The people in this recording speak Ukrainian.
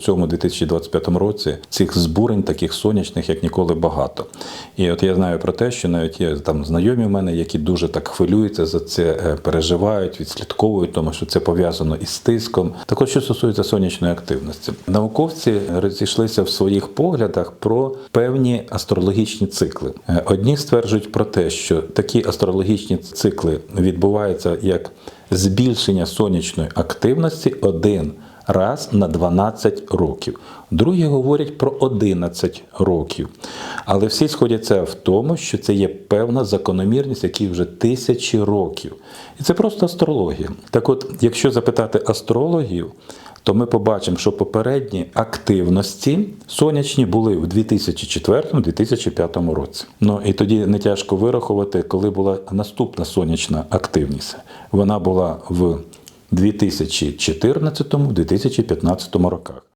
В цьому 2025 році цих збурень таких сонячних, як ніколи, багато. І от я знаю про те, що навіть є там знайомі в мене, які дуже так хвилюються за це, е, переживають, відслідковують, тому що це пов'язано із тиском. Також що стосується сонячної активності, науковці розійшлися в своїх поглядах про певні астрологічні цикли. Е, Одні стверджують про те, що такі астрологічні цикли відбуваються як збільшення сонячної активності один раз на 12 років. Другі говорять про 11 років. Але всі сходяться в тому, що це є певна закономірність, якій вже тисячі років. І це просто астрологія. Так от, якщо запитати астрологів, то ми побачимо, що попередні активності сонячні були в 2004-2005 році. Ну і тоді не тяжко вирахувати, коли була наступна сонячна активність. Вона була в 2014-2015 роках.